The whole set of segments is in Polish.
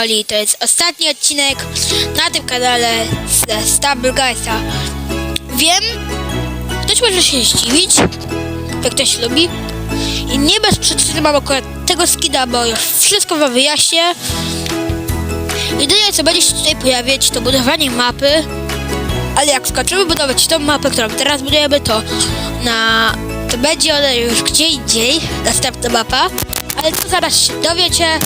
Oli, to jest ostatni odcinek na tym kanale ze Stable Guysa. Wiem, ktoś może się zdziwić, jak ktoś lubi. I nie bez przyczyny mam akurat tego skida, bo już wszystko wam wyjaśnię. Jedynie co będzie się tutaj pojawiać to budowanie mapy. Ale jak skończymy budować tą mapę, którą teraz budujemy, to na... to będzie ona już gdzie indziej, następna mapa. Ale to zaraz się dowiecie.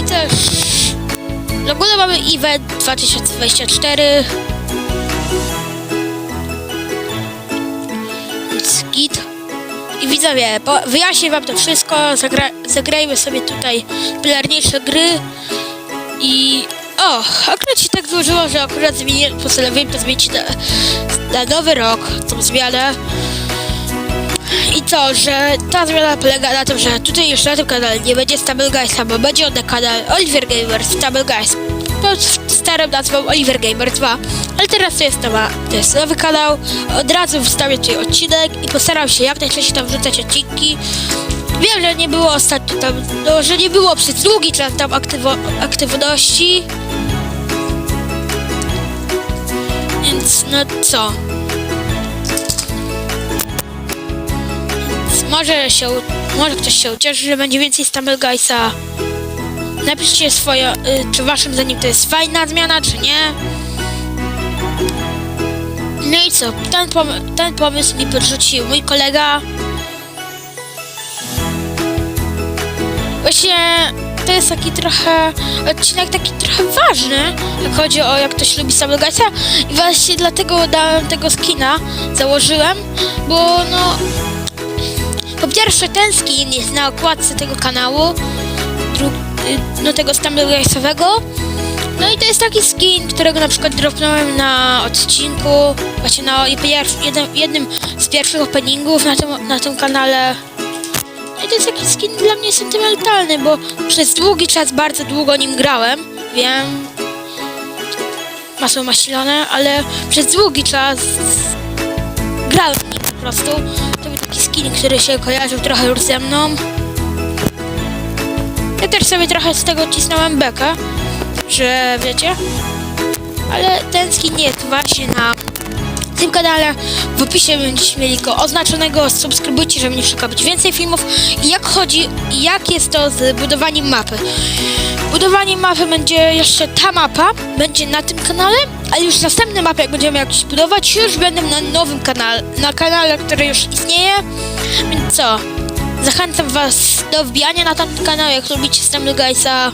I też... W ogóle mamy event 2024. Więc git. I widzowie, po, wyjaśnię wam to wszystko, zagra, zagrajmy sobie tutaj popularniejsze gry i o, akurat się tak złożyło, że akurat zmienię, postanowiłem to zmienić na, na nowy rok, tą zmianę. I co, że ta zmiana polega na tym, że tutaj już na tym kanale nie będzie Stable Guys, bo będzie on na kanale Oliver Gamers Stable Guys pod starą nazwą Oliver Gamer 2. Ale teraz to jest, nowa, to jest nowy kanał. Od razu wstawię tutaj odcinek i postaram się jak najczęściej tam wrzucać odcinki. Wiem, że nie było ostatnio tam, no, że nie było przez długi czas tam aktywo, aktywności. Więc no co? Może się, może ktoś się ucieszy, że będzie więcej Stumble Guysa. Napiszcie swoje, y, czy waszym zdaniem to jest fajna zmiana, czy nie. No i co, ten, pom- ten pomysł mi podrzucił mój kolega. Właśnie to jest taki trochę odcinek taki trochę ważny, jak chodzi o jak ktoś lubi Samogasa i właśnie dlatego dałem tego skina, założyłem, bo no po pierwsze ten skin jest na okładce tego kanału, y, no tego Stumble no i to jest taki skin, którego na przykład dropnąłem na odcinku, właśnie na jednym, jednym z pierwszych openingów na tym, na tym kanale. No i to jest taki skin dla mnie sentymentalny, bo przez długi czas bardzo długo nim grałem. Wiem, masło maślone, ale przez długi czas grałem nim po prostu. Skin, który się kojarzył trochę już ze mną. Ja też sobie trochę z tego cisnąłem bekę, że wiecie. Ale ten skin jest właśnie na tym kanale. W opisie będziecie mieli go oznaczonego. Subskrybujcie, żeby nie przegapić więcej filmów. I jak chodzi, jak jest to z budowaniem mapy. Budowanie mapy będzie jeszcze ta mapa, będzie na tym kanale, a już następne mapy, jak będziemy jakieś budować, już będą na nowym kanale, na kanale, który już istnieje. Więc co? Zachęcam was do wbijania na tamten kanał, jak lubicie Stumble Guysa.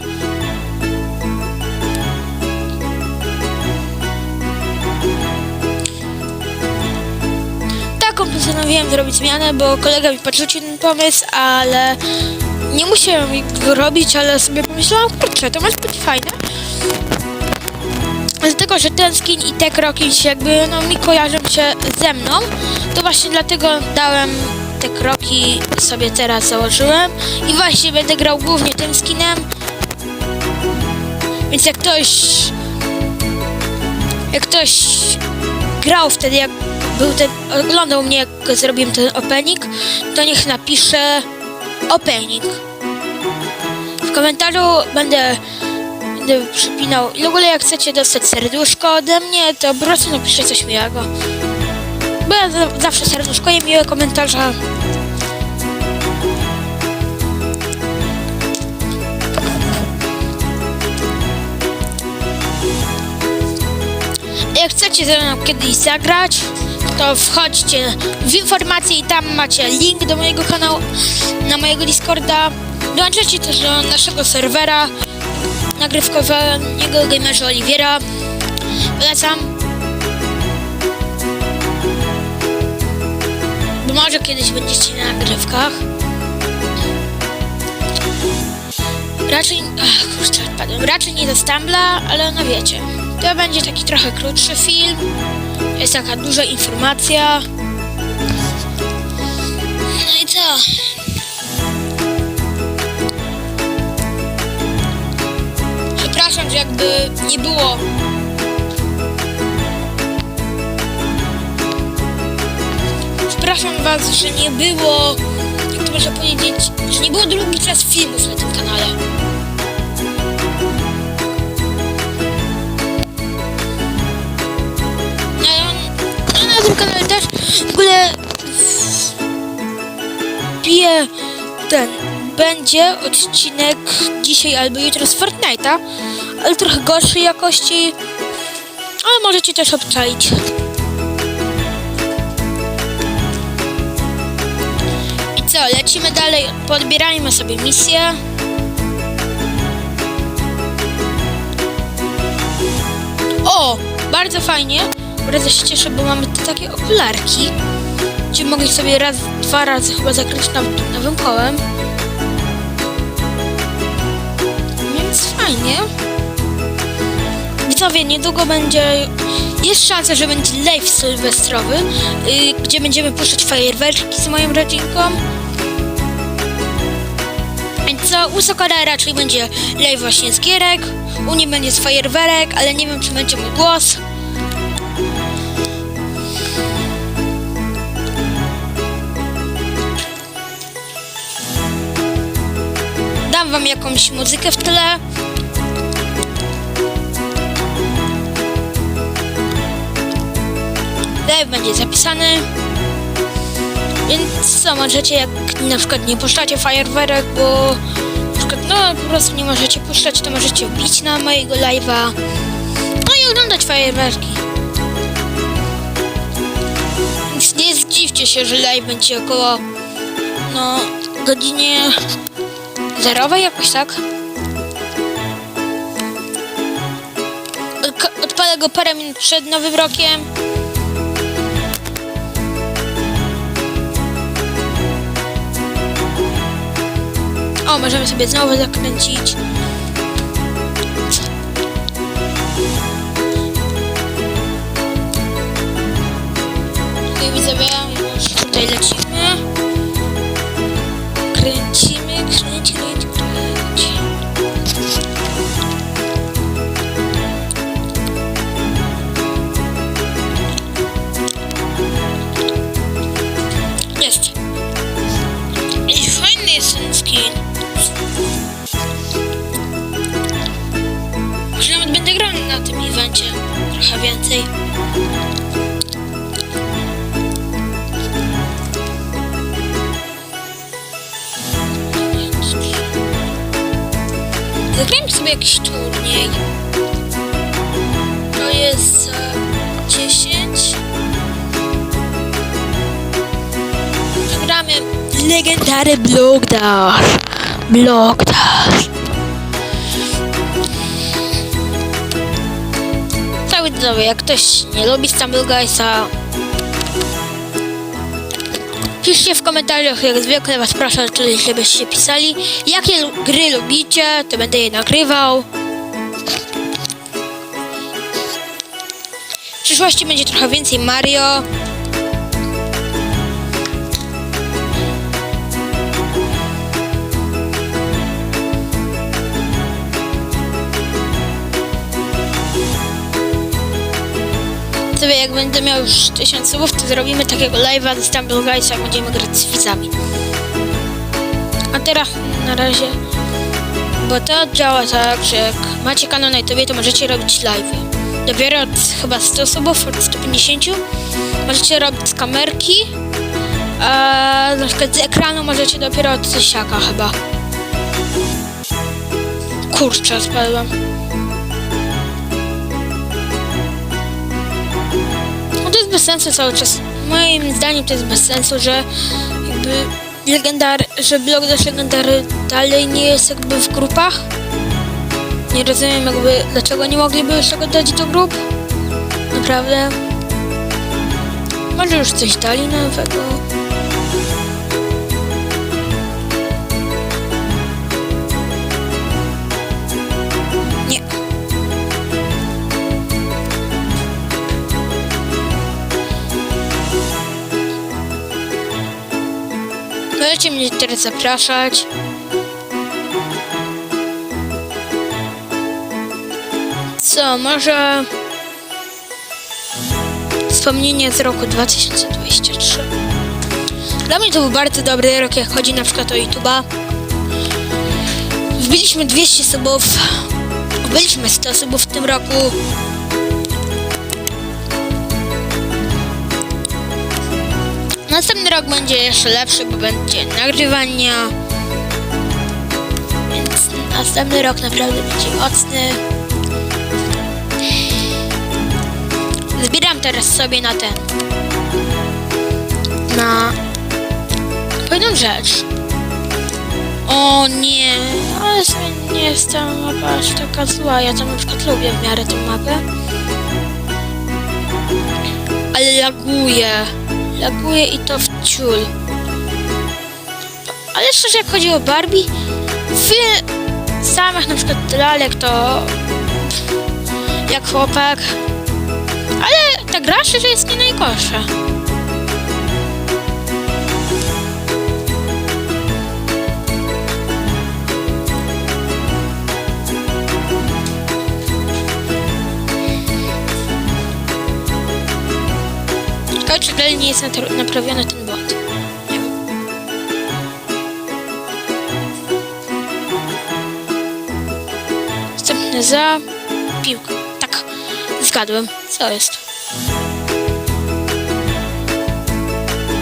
Taką postanowiłem zrobić zmianę, bo kolega mi podrzucił ten pomysł, ale nie musiałem go robić, ale sobie pomyślałam, kurczę, to może być fajne. Dlatego, że ten skin i te kroki się jakby, no mi kojarzą się ze mną, to właśnie dlatego dałem te kroki sobie teraz założyłem i właśnie będę grał głównie tym skinem. Więc jak ktoś jak ktoś grał wtedy, jak był ten, oglądał mnie, jak zrobiłem ten opening, to niech napisze opening. W komentarzu będę, będę przypinał. I w ogóle jak chcecie dostać serduszko ode mnie, to po prostu napiszcie coś miłego. Bo ja za- zawsze serduszko i miłe komentarze. Jak chcecie ze mną kiedyś zagrać, to wchodźcie w informacje i tam macie link do mojego kanału, na mojego Discorda. Dołączacie też do naszego serwera nagrywkowego gamerza Oliwiera. Polecam. Bo może kiedyś będziecie na nagrywkach. Raczej, ach, kurczę, odpadłem. Raczej nie do Stambla, ale no wiecie. To będzie taki trochę krótszy film. Jest taka duża informacja. No i co? Przepraszam, że jakby nie było. Przepraszam was, że nie było można powiedzieć, że nie było drugi czas filmów na tym kanale. Tym kanale też w ogóle bije ten będzie odcinek dzisiaj albo jutro z Fortnite'a, ale trochę gorszej jakości, ale możecie też obczaić. I co, lecimy dalej, podbierajmy sobie misję. O, bardzo fajnie. Bardzo się cieszę, bo mamy takie okularki, gdzie mogę sobie raz, dwa razy chyba zakręcić now- nowym kołem. Więc fajnie. Widzowie, niedługo będzie. Jest szansa, że będzie live sylwestrowy, yy, gdzie będziemy puszczać fajerwerki z moją rodzinką. Więc co, u Sokola raczej będzie live właśnie z gierek, u niej będzie z fajerwerek, ale nie wiem, czy będzie mój głos. Wam jakąś muzykę w tle. Live będzie zapisany. Więc co, możecie jak na przykład nie puszczacie fajerwerek, bo na przykład no po prostu nie możecie puszczać, to możecie wbić na mojego live'a no i oglądać fajerwerki. Więc nie zdziwcie się, że live będzie około no godzinie zerowej jakoś tak. Odpalę go parę minut przed nowym rokiem. O, możemy sobie znowu zakręcić. Legendary Block Dash. Block Dash. Cały widzowie, jak ktoś nie lubi Stumble Guysa, piszcie w komentarzach, jak zwykle was proszę, czyli żebyście pisali, jakie gry lubicie, to będę je nagrywał. W przyszłości będzie trochę więcej Mario. Sobie jak będę miał już 1000 subów, to zrobimy takiego live'a ze Stumble Guys, jak będziemy grać z widzami. A teraz na razie, bo to działa tak, że jak macie kanał na YouTube, to możecie robić live'y. Dopiero od chyba 100 subów, od 150 możecie robić z kamerki, a na przykład z ekranu możecie dopiero od tysiaka chyba. Kurczę, spadłem. Jest bez sensu cały czas. Moim zdaniem to jest bez sensu, że jakby legendar, że blog też legendary dalej nie jest jakby w grupach. Nie rozumiem jakby dlaczego nie mogliby już tego dać do grup. Naprawdę. Może już coś dali nowego. Możecie mnie teraz zapraszać. Co, może wspomnienie z roku 2023. Dla mnie to był bardzo dobry rok, jak chodzi na przykład o YouTube'a. Wbiliśmy 200 subów. Byliśmy 100 subów w tym roku. Następny rok będzie jeszcze lepszy, bo będzie nagrywania. Więc następny rok naprawdę będzie mocny. Zbieram teraz sobie na ten. Na pewną rzecz. O nie, ale nie jest ta mapa aż taka zła. Ja tam na przykład lubię w miarę tą mapę. Ale laguje. Laguje i to w ciul. Ale szczerze, jak chodzi o Barbie, w samych na przykład lalek to jak chłopak. Ale ta gra szczerze jest nie najgorsza. Nie jest naprawiony ten błąd. Następny za piłkę. Tak, zgadłem. Co jest?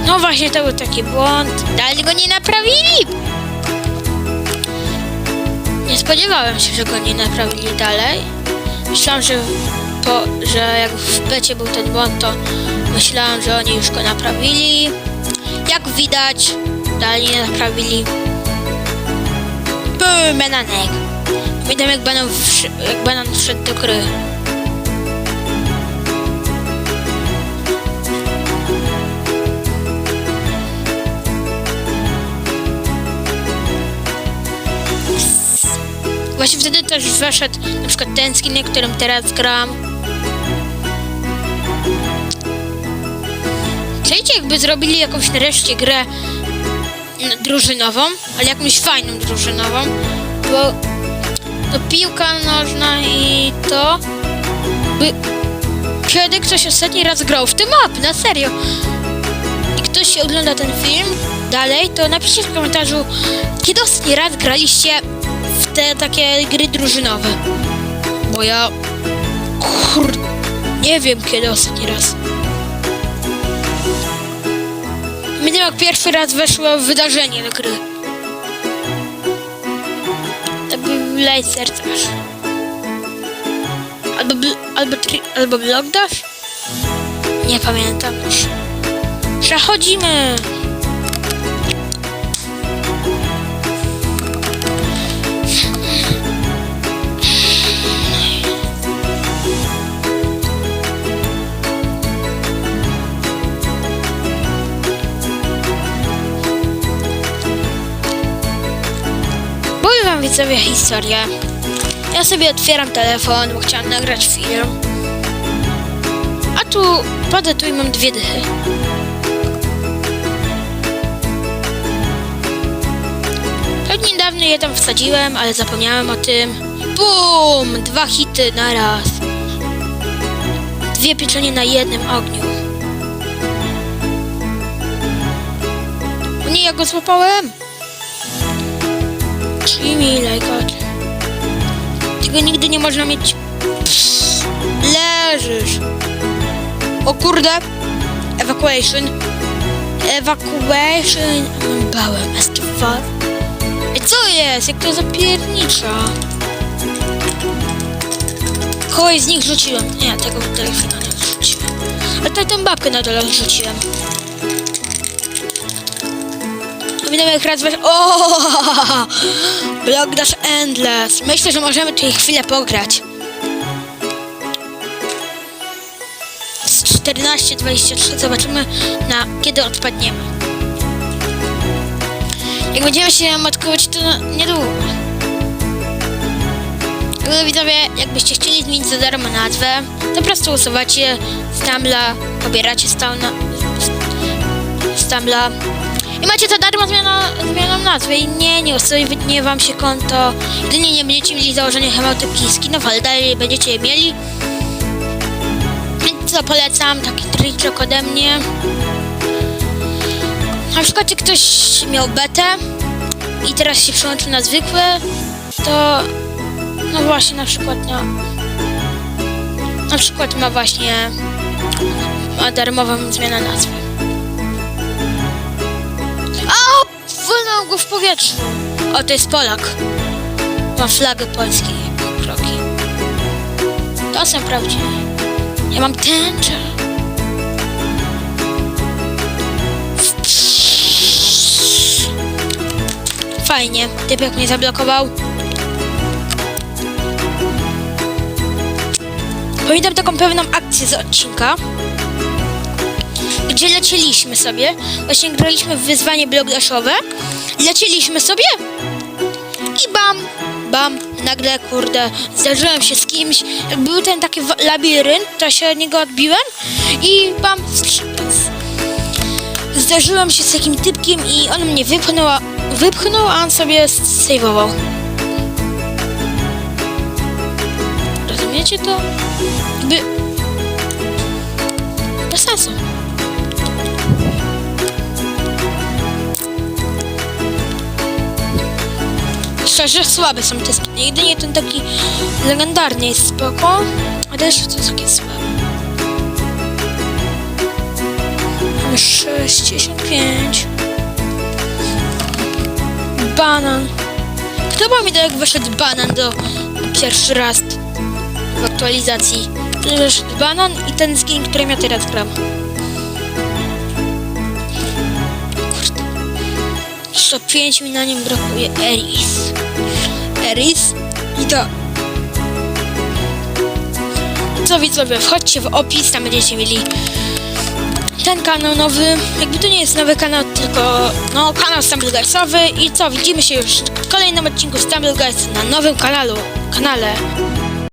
No właśnie, to był taki błąd. Dalej go nie naprawili! Nie spodziewałem się, że go nie naprawili dalej. Myślałam, że, po, że jak w becie był ten błąd, to myślałam, że oni już go naprawili. Jak widać, dalej nie naprawili. Były bananek. Pamiętam jak wsz- jak banan wszedł do gry. Właśnie wtedy też weszedł na przykład ten skin, którym teraz gram. Czajcie, jakby zrobili jakąś nareszcie grę drużynową, ale jakąś fajną drużynową, bo to piłka nożna i to by kiedy ktoś ostatni raz grał w tym map, na serio. I ktoś ogląda ten film dalej, to napiszcie w komentarzu, kiedy ostatni raz graliście w te takie gry drużynowe. Bo ja kur... nie wiem kiedy ostatni raz. Pamiętam jak pierwszy raz weszło wydarzenie do gry. To był Light Sercarz. Albo, bl- albo, albo Block Dash? Nie pamiętam już. Przechodzimy! Widzowie historię. Ja sobie otwieram telefon, bo chciałam nagrać film. A tu padę tu i mam dwie dychy. Tak niedawno je tam wsadziłem, ale zapomniałem o tym. Bum! Dwa hity na raz. Dwie pieczenie na jednym ogniu. Nie, ja go złapałem! Jimmy, like Tego nigdy nie można mieć. Psst, leżysz. O kurde. Evacuation. Evacuation. Bałem. STV. Ej, co jest? Jak to zapiernicza? Kogoś z nich rzuciłem. Nie, tego telefonu nie rzuciłem. Ale tutaj tę babkę na dole rzuciłem. Jak raz weź... O! Block Dash Endless. Myślę, że możemy tutaj chwilę pograć. Z 14.23 zobaczymy na kiedy odpadniemy. Jak będziemy się matkować, to niedługo. Także widzowie, jakbyście chcieli zmienić za darmo nazwę, to po prostu usuwacie Tumblr, pobieracie z Tumblr i macie za darmo zmiana, zmianą nazwy i nie, nie usunie wam się konto, jedynie nie będziecie mieli założenia hemotyki skinów, ale dalej będziecie je mieli. Więc co polecam, taki triczek ode mnie. Na przykład jak ktoś miał betę i teraz się przełączył na zwykłe, to no właśnie na przykład no, na przykład ma właśnie ma darmową zmianę nazwy. A! Wolnął go w powietrzu. O, to jest Polak. Ma flagę polskiej. Kroki. To są prawdziwe. Ja mam tęczę. Fajnie. Typek mnie zablokował. Pamiętam taką pewną akcję z odcinka, gdzie lecieliśmy sobie. Właśnie graliśmy w wyzwanie blogdaszowe. Lecieliśmy sobie i bam, bam, nagle, kurde, zdarzyłem się z kimś. Był ten taki labirynt, to się od niego odbiłem i bam, zdarzyłem się z takim typkiem i on mnie wypchnął, wypchnął, a on sobie sejwował. Rozumiecie to? Jakby... Bez sensu. Szczerze, słabe są te skiny. Jedynie ten taki legendarny jest spoko, a też to takie słabe. Mamy 65. Banan. Kto pamięta jak wyszedł banan do pierwszy raz w aktualizacji? Wyszedł banan i ten skin, którym ja teraz gram. Kurde. Jeszcze 5 mi na nim brakuje Eris. Eris i to. Co widzowie, wchodźcie w opis, tam będziecie mieli ten kanał nowy. Jakby to nie jest nowy kanał, tylko no kanał Stumble Guysowy i co, widzimy się już w kolejnym odcinku Stumble Guys na nowym kanalu, kanale.